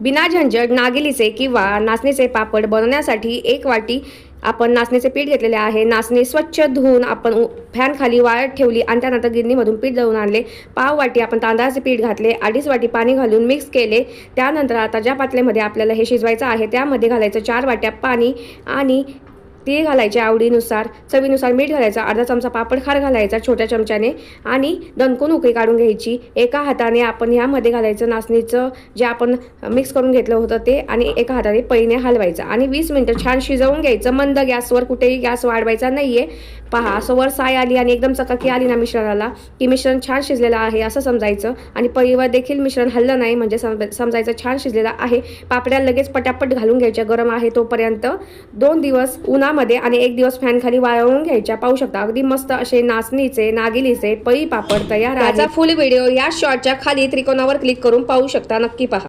बिना झंझट नागिलीचे किंवा नाचणीचे पापड बनवण्यासाठी एक वाटी आपण नाचणीचे पीठ घेतलेले आहे. नाचणी स्वच्छ धुवून आपण उ- फॅन खाली वाळत ठेवली आणि त्यानंतर गिरणीमधून पीठ दळून आणले. पाव वाटी आपण तांदळाचे पीठ घातले अडीच वाटी पाणी घालून मिक्स केले. त्यानंतर आता ज्या पातळीमध्ये आपल्याला हे शिजवायचं आहे त्यामध्ये घालायचं चार वाट्या पाणी आणि तीळ घालायचे आवडीनुसार चवीनुसार मीठ घालायचं अर्धा चमचा पापड खार घालायचा छोट्या चमच्याने आणि दणकून उकळी काढून घ्यायची. एका हाताने आपण ह्यामध्ये घालायचं नाचणीचं जे आपण मिक्स करून घेतलं होतं ते आणि एका हाताने पैने हलवायचं. आणि वीस मिनटं छान शिजवून घ्यायचं. मंद गॅसवर कुठेही गॅस वाढवायचा नाहीये. पहा असं वर साय आली आणि एकदम चकाकी आली ना मिश्रणाला की मिश्रण छान शिजलेलं आहे असं समजायचं. आणि पळीवर देखील मिश्रण हल्लं नाही म्हणजे समजायचं छान शिजलेलं आहे. पापड्या लगेच पटापट घालून घ्यायच्या. गरम आहे तोपर्यंत दोन दिवस उन्हा उन्हामध्ये आणि एक दिवस फॅन खाली वाळवून घ्यायच्या. पाहू शकता अगदी मस्त असे नाचणीचे नागिलीचे पळी पापड तयार फुल व्हिडिओ या शॉर्टच्या खाली त्रिकोणावर क्लिक करून पाहू शकता. नक्की पहा.